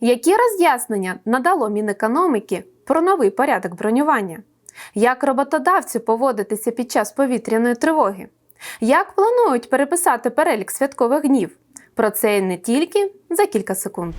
Які роз'яснення надало Мінекономіки про новий порядок бронювання? Як роботодавці поводитися під час повітряної тривоги? Як планують переписати перелік святкових днів? Про це і не тільки за кілька секунд.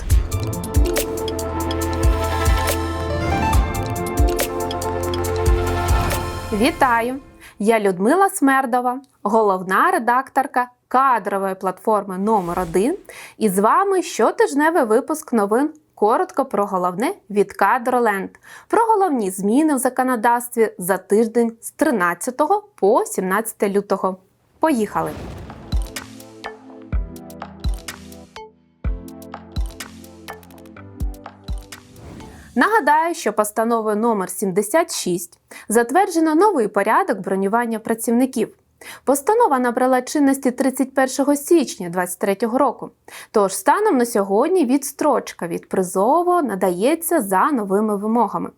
Вітаю! Я Людмила Смердова, головна редакторка кадрової платформи номер 1 І з вами щотижневий випуск новин коротко про головне від Кадроленд, про головні зміни в законодавстві за тиждень з 13 по 17 лютого. Поїхали! Нагадаю, що постановою номер 76 затверджено новий порядок бронювання працівників. Постанова набрала чинності 31 січня 2023 року. Тож станом на сьогодні відстрочка від призову надається за новими вимогами.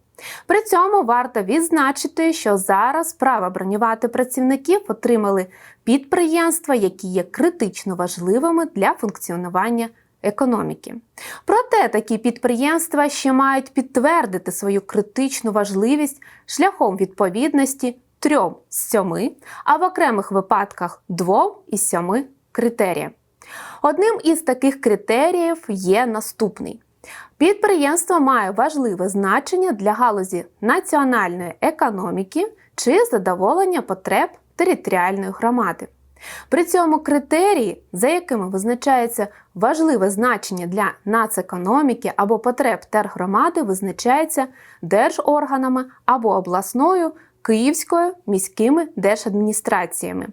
При цьому варто відзначити, що зараз право бронювати працівників отримали підприємства, які є критично важливими для функціонування економіки. Проте такі підприємства ще мають підтвердити свою критичну важливість шляхом відповідності трьом з сьоми, а в окремих випадках двом із сьоми критеріям. Одним із таких критеріїв є наступний. Підприємство має важливе значення для галузі національної економіки чи задоволення потреб територіальної громади. При цьому критерії, за якими визначається важливе значення для нацекономіки або потреб тергромади, визначається держорганами або обласною Київською міськими держадміністраціями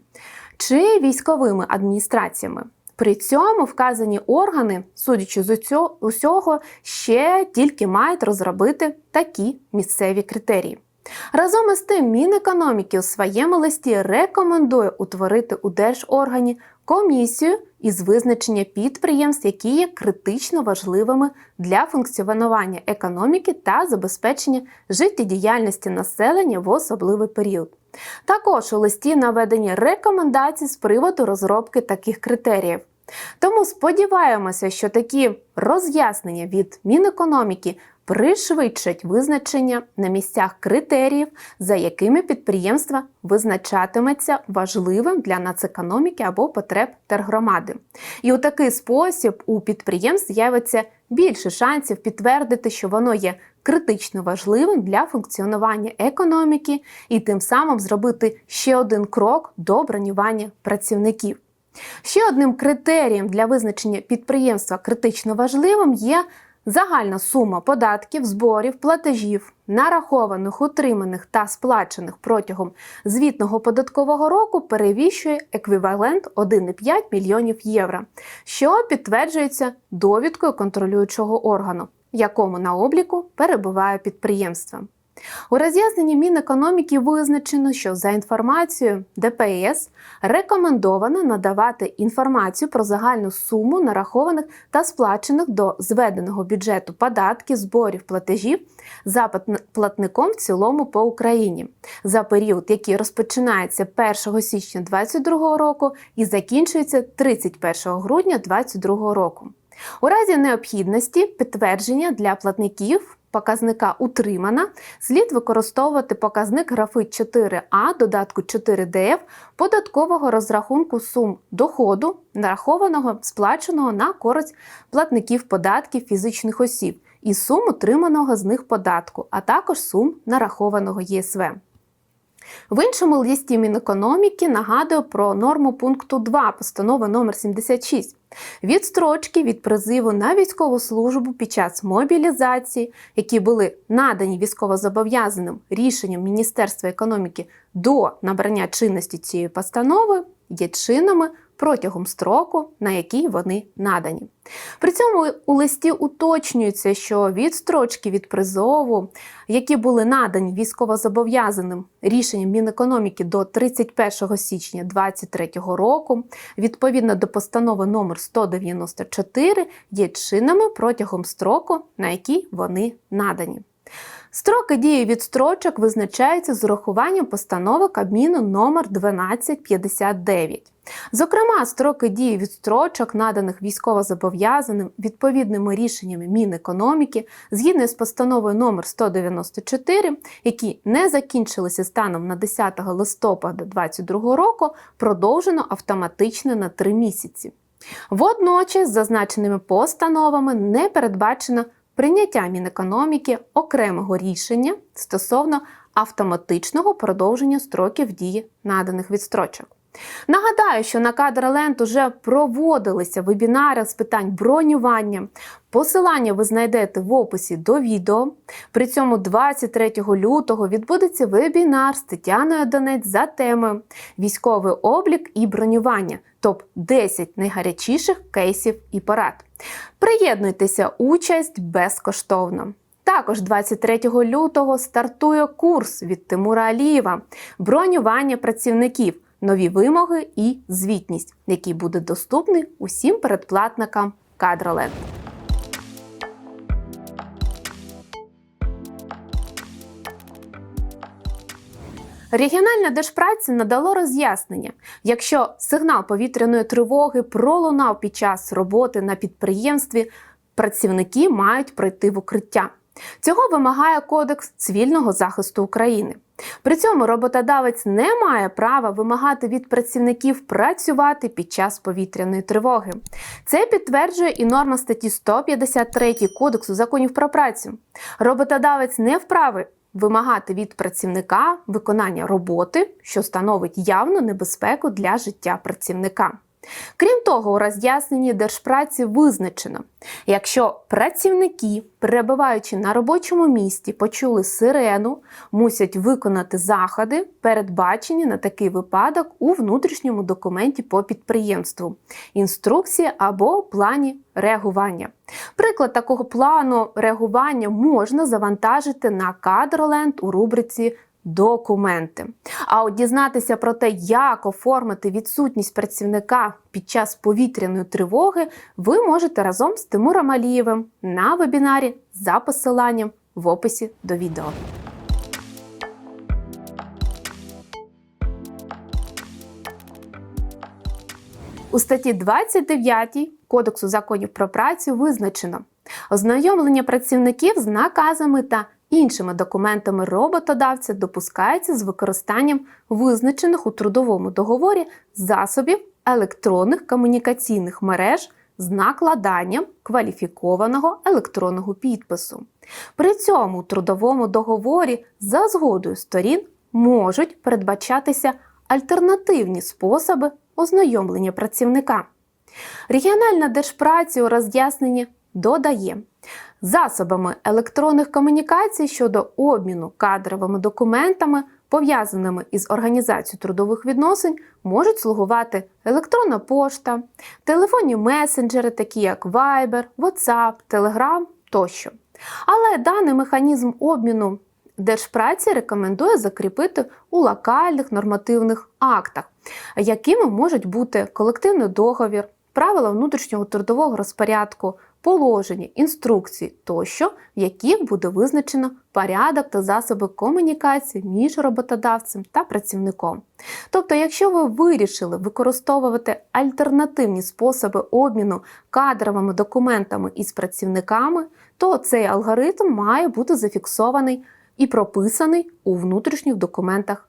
чи військовими адміністраціями. При цьому вказані органи, судячи з усього, ще тільки мають розробити такі місцеві критерії. Разом із тим, Мінекономіки у своєму листі рекомендує утворити у держоргані комісію із визначення підприємств, які є критично важливими для функціонування економіки та забезпечення життєдіяльності населення в особливий період. Також у листі наведені рекомендації з приводу розробки таких критеріїв. Тому сподіваємося, що такі роз'яснення від Мінекономіки пришвидшать визначення на місцях критеріїв, за якими підприємство визначатиметься важливим для нацекономіки або потреб тергромади. І у такий спосіб у підприємств з'явиться більше шансів підтвердити, що воно є критично важливим для функціонування економіки, і тим самим зробити ще один крок до бронювання працівників. Ще одним критерієм для визначення підприємства критично важливим є Загальна сума податків, зборів, платежів, нарахованих, утриманих та сплачених протягом звітного податкового року перевіщує еквівалент 1,5 мільйонів євро, що підтверджується довідкою контролюючого органу, якому на обліку перебуває підприємство. У роз'ясненні Мінекономіки визначено, що за інформацією ДПС рекомендовано надавати інформацію про загальну суму нарахованих та сплачених до зведеного бюджету податків, зборів, платежів за платником в цілому по Україні за період, який розпочинається 1 січня 2022 року і закінчується 31 грудня 2022 року. У разі необхідності підтвердження для платників показника утримана, слід використовувати показник графи 4А додатку 4ДФ податкового розрахунку сум доходу, нарахованого сплаченого на користь платників податків фізичних осіб і сум утриманого з них податку, а також сум нарахованого ЄСВ. В іншому листі Мінекономіки нагадую про норму пункту 2 постанови номер 76 відстрочки від призиву на військову службу під час мобілізації, які були надані військовозобов'язаним рішенням Міністерства економіки до набрання чинності цієї постанови, є чинами протягом строку, на який вони надані. При цьому у листі уточнюється, що відстрочки від призову, які були надані військовозобов'язаним рішенням Мінекономіки до 31 січня 2023 року, відповідно до постанови номер 194, є чинними протягом строку, на який вони надані. Строки дії відстрочок визначаються з урахуванням постанови Кабміну номер 1259. Зокрема, строки дії відстрочок, наданих військовозобов'язаним відповідними рішеннями Мінекономіки, згідно з постановою номер 194, які не закінчилися станом на 10 листопада 2022 року, продовжено автоматично на 3 місяці. Водночас, зазначеними постановами не передбачено прийняття Мінекономіки окремого рішення стосовно автоматичного продовження строків дії наданих відстрочок. Нагадаю, що на Кадроленд уже проводилися вебінари з питань бронювання. Посилання ви знайдете в описі до відео. При цьому 23 лютого відбудеться вебінар з Тетяною Донець за темою Військовий облік і бронювання топ 10 найгарячіших кейсів і порад. Приєднуйтеся, участь безкоштовно. Також 23 лютого стартує курс від Тимура Алієва бронювання працівників, нові вимоги і звітність, який буде доступний усім передплатникам Кадроленд. Регіональна держпраці надало роз'яснення, якщо сигнал повітряної тривоги пролунав під час роботи на підприємстві, працівники мають пройти в укриття. Цього вимагає Кодекс цивільного захисту України. При цьому роботодавець не має права вимагати від працівників працювати під час повітряної тривоги. Це підтверджує і норма статті 153 Кодексу законів про працю. Роботодавець не вправий вимагати від працівника виконання роботи, що становить явну небезпеку для життя працівника. Крім того, у роз'ясненні держпраці визначено, якщо працівники, перебуваючи на робочому місці, почули сирену, мусять виконати заходи, передбачені на такий випадок у внутрішньому документі по підприємству, інструкції або плані реагування. Приклад такого плану реагування можна завантажити на кадроленд у рубриці документи. А от дізнатися про те, як оформити відсутність працівника під час повітряної тривоги, ви можете разом з Тимуром Алієвим на вебінарі за посиланням в описі до відео. У статті 29 Кодексу законів про працю визначено ознайомлення працівників з наказами та іншими документами роботодавця допускається з використанням визначених у трудовому договорі засобів електронних комунікаційних мереж з накладанням кваліфікованого електронного підпису. При цьому у трудовому договорі за згодою сторін можуть передбачатися альтернативні способи ознайомлення працівника. Регіональна держпраці у роз'ясненні додає засобами електронних комунікацій щодо обміну кадровими документами, пов'язаними із організацією трудових відносин, можуть слугувати електронна пошта, телефонні месенджери, такі як Viber, WhatsApp, Telegram тощо. Але даний механізм обміну Держпраці рекомендує закріпити у локальних нормативних актах, якими можуть бути колективний договір, правила внутрішнього трудового розпорядку, положення, інструкції тощо, в яких буде визначено порядок та засоби комунікації між роботодавцем та працівником. Тобто, якщо ви вирішили використовувати альтернативні способи обміну кадровими документами із працівниками, то цей алгоритм має бути зафіксований і прописаний у внутрішніх документах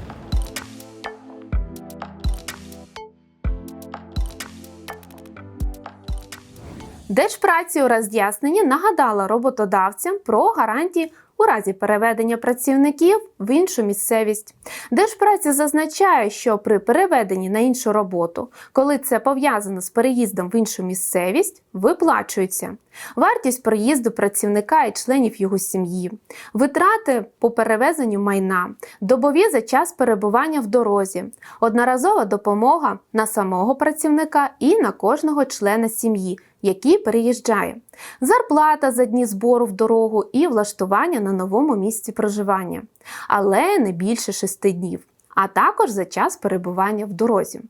Держпраці у роз'ясненні нагадала роботодавцям про гарантії у разі переведення працівників в іншу місцевість. Держпраця зазначає, що при переведенні на іншу роботу, коли це пов'язано з переїздом в іншу місцевість, виплачується. Вартість проїзду працівника і членів його сім'ї, витрати по перевезенню майна, добові за час перебування в дорозі, одноразова допомога на самого працівника і на кожного члена сім'ї, який переїжджає, зарплата за дні збору в дорогу і влаштування на новому місці проживання, але не більше шести днів. А також за час перебування в дорозі.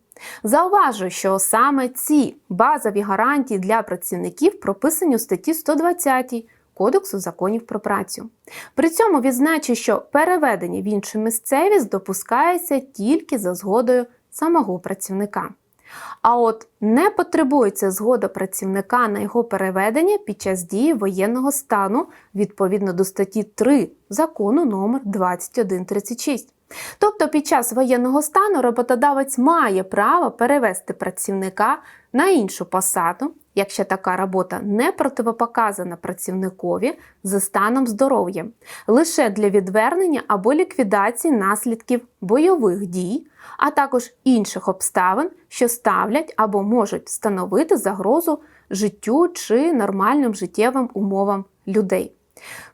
Зауважу, що саме ці базові гарантії для працівників прописані у статті 120 Кодексу законів про працю. При цьому відзначу, що переведення в іншу місцевість допускається тільки за згодою самого працівника. А от не потребується згода працівника на його переведення під час дії воєнного стану відповідно до статті 3 закону номер 2136. Тобто під час воєнного стану роботодавець має право перевести працівника на іншу посаду, якщо така робота не противопоказана працівникові за станом здоров'я, лише для відвернення або ліквідації наслідків бойових дій, а також інших обставин, що ставлять або можуть становити загрозу життю чи нормальним життєвим умовам людей.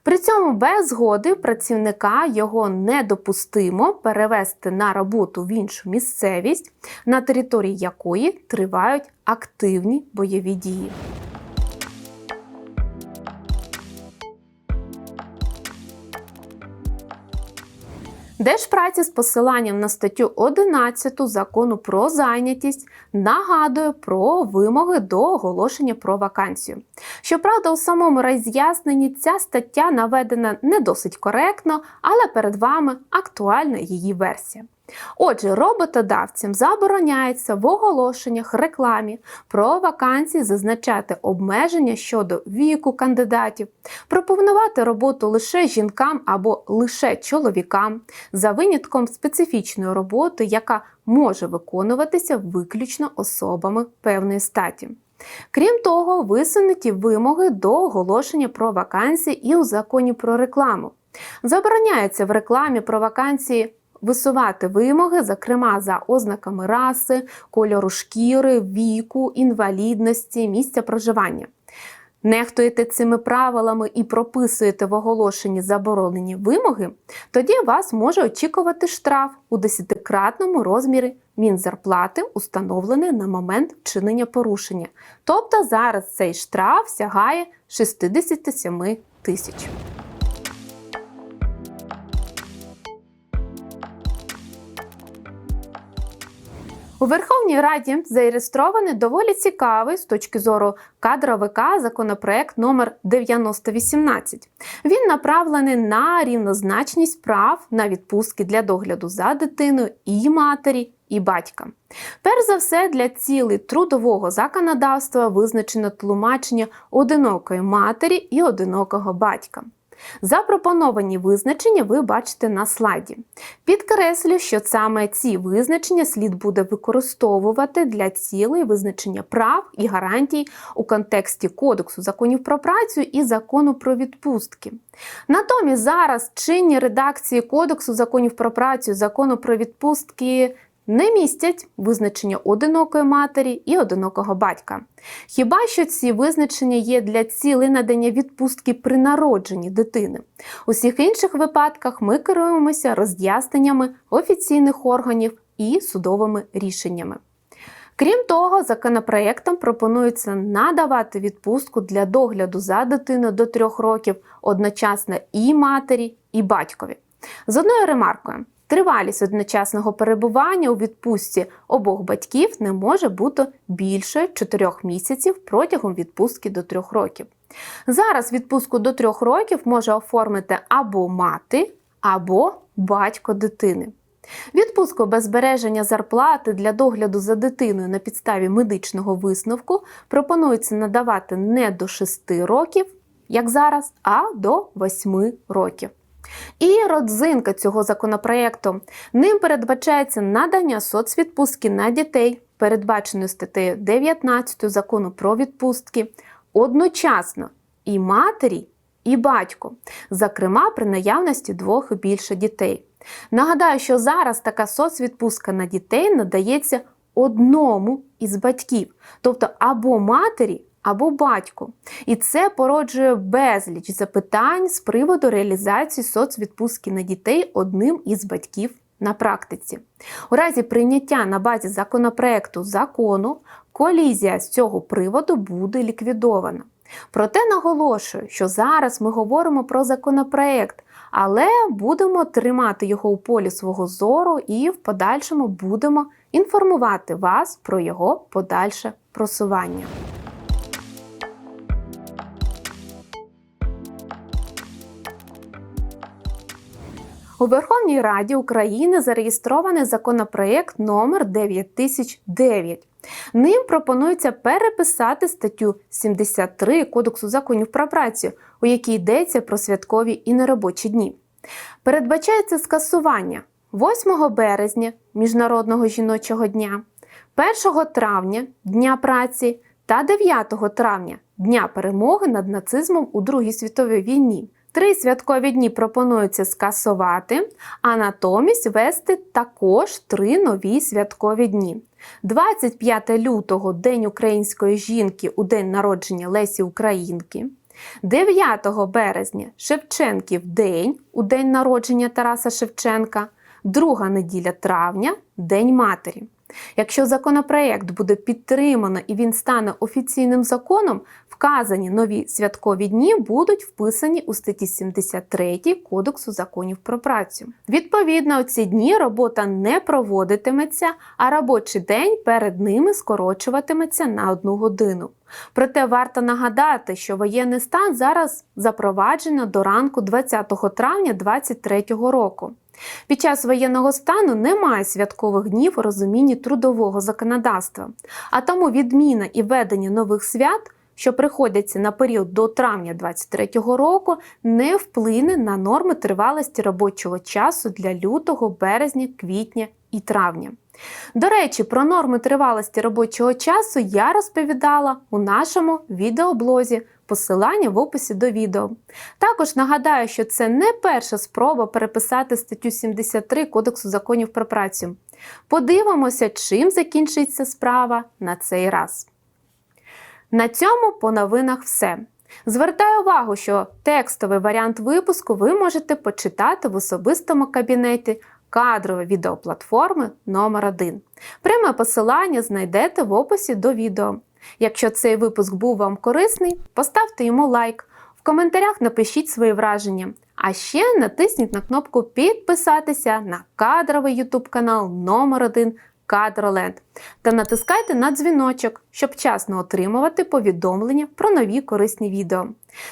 При цьому без згоди працівника його недопустимо перевести на роботу в іншу місцевість, на території якої тривають активні бойові дії. Держпраці з посиланням на статтю 11 закону про зайнятість нагадує про вимоги до оголошення про вакансію. Щоправда, у самому роз'ясненні ця стаття наведена не досить коректно, але перед вами актуальна її версія. Отже, роботодавцям забороняється в оголошеннях рекламі про вакансії зазначати обмеження щодо віку кандидатів, пропонувати роботу лише жінкам або лише чоловікам, за винятком специфічної роботи, яка може виконуватися виключно особами певної статі. Крім того, висунуті вимоги до оголошення про вакансії і у законі про рекламу. Забороняється в рекламі про вакансії висувати вимоги, зокрема за ознаками раси, кольору шкіри, віку, інвалідності, місця проживання. Нехтуєте цими правилами і прописуєте в оголошенні заборонені вимоги, тоді вас може очікувати штраф у десятикратному розмірі мінзарплати, установлений на момент вчинення порушення. Тобто зараз цей штраф сягає 67 тисяч. У Верховній Раді зареєстрований доволі цікавий з точки зору кадровика законопроект номер 9018. Він направлений на рівнозначність прав на відпустки для догляду за дитиною і матері. І батька. Перш за все, для цілей трудового законодавства визначено тлумачення одинокої матері і одинокого батька. Запропоновані визначення ви бачите на слайді. Підкреслю, що саме ці визначення слід буде використовувати для цілей визначення прав і гарантій у контексті Кодексу законів про працю і закону про відпустки. Натомість зараз чинні редакції Кодексу законів про працю закону про відпустки не містять визначення одинокої матері і одинокого батька. Хіба що ці визначення є для цілей надання відпустки при народженні дитини? У всіх інших випадках ми керуємося роз'ясненнями офіційних органів і судовими рішеннями. Крім того, законопроектом пропонується надавати відпустку для догляду за дитиною до трьох років одночасно і матері, і батькові. З одною ремаркою. Тривалість одночасного перебування у відпустці обох батьків не може бути більше 4 місяців протягом відпустки до 3 років. Зараз відпустку до 3 років може оформити або мати, або батько дитини. Відпустку без збереження зарплати для догляду за дитиною на підставі медичного висновку пропонується надавати не до 6 років, як зараз, а до 8 років. І родзинка цього законопроекту ним передбачається надання соцвідпустки на дітей, передбаченої статтею 19 закону про відпустки, одночасно і матері, і батько, зокрема при наявності двох і більше дітей. Нагадаю, що зараз така соцвідпустка на дітей надається одному із батьків, тобто або матері, або батьку. І це породжує безліч запитань з приводу реалізації соцвідпустки на дітей одним із батьків на практиці. У разі прийняття на базі законопроекту закону колізія з цього приводу буде ліквідована. Проте наголошую, що зараз ми говоримо про законопроект, але будемо тримати його у полі свого зору і в подальшому будемо інформувати вас про його подальше просування. У Верховній Раді України зареєстрований законопроект номер 9009. Ним пропонується переписати статтю 73 Кодексу законів про працю, у якій йдеться про святкові і неробочі дні. Передбачається скасування 8 березня Міжнародного жіночого дня, 1 травня Дня праці та 9 травня Дня перемоги над нацизмом у Другій світовій війні. Три святкові дні пропонується скасувати, а натомість ввести також три нові святкові дні. 25 лютого День української жінки у день народження Лесі Українки. 9 березня Шевченків День у день народження Тараса Шевченка, друга неділя травня День Матері. Якщо законопроект буде підтримано і він стане офіційним законом, вказані нові святкові дні будуть вписані у статті 73 Кодексу законів про працю. Відповідно, у ці дні робота не проводитиметься, а робочий день перед ними скорочуватиметься на одну годину. Проте варто нагадати, що воєнний стан зараз запроваджено до ранку 20 травня 2023 року. Під час воєнного стану немає святкових днів у розумінні трудового законодавства, а тому відміна і введення нових свят, що приходяться на період до травня 2023 року, не вплине на норми тривалості робочого часу для лютого, березня, квітня і травня. До речі, про норми тривалості робочого часу я розповідала у нашому відеоблозі. Посилання в описі до відео. Також нагадаю, що це не перша спроба переписати статтю 73 Кодексу законів про працю. Подивимося, чим закінчиться справа на цей раз. На цьому по новинах все. Звертаю увагу, що текстовий варіант випуску ви можете почитати в особистому кабінеті кадрової відеоплатформи номер 1 Пряме посилання знайдете в описі до відео. Якщо цей випуск був вам корисний, поставте йому лайк. В коментарях напишіть свої враження. А ще натисніть на кнопку Підписатися на кадровий YouTube канал номер 1 Кадроленд та натискайте на дзвіночок, щоб вчасно отримувати повідомлення про нові корисні відео.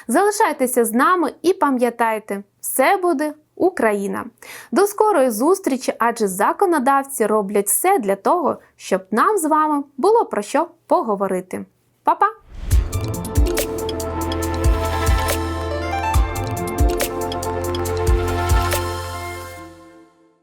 Залишайтеся з нами і пам'ятайте, все буде Україна! До скорої зустрічі, адже законодавці роблять все для того, щоб нам з вами було про що поговорити. Па-па!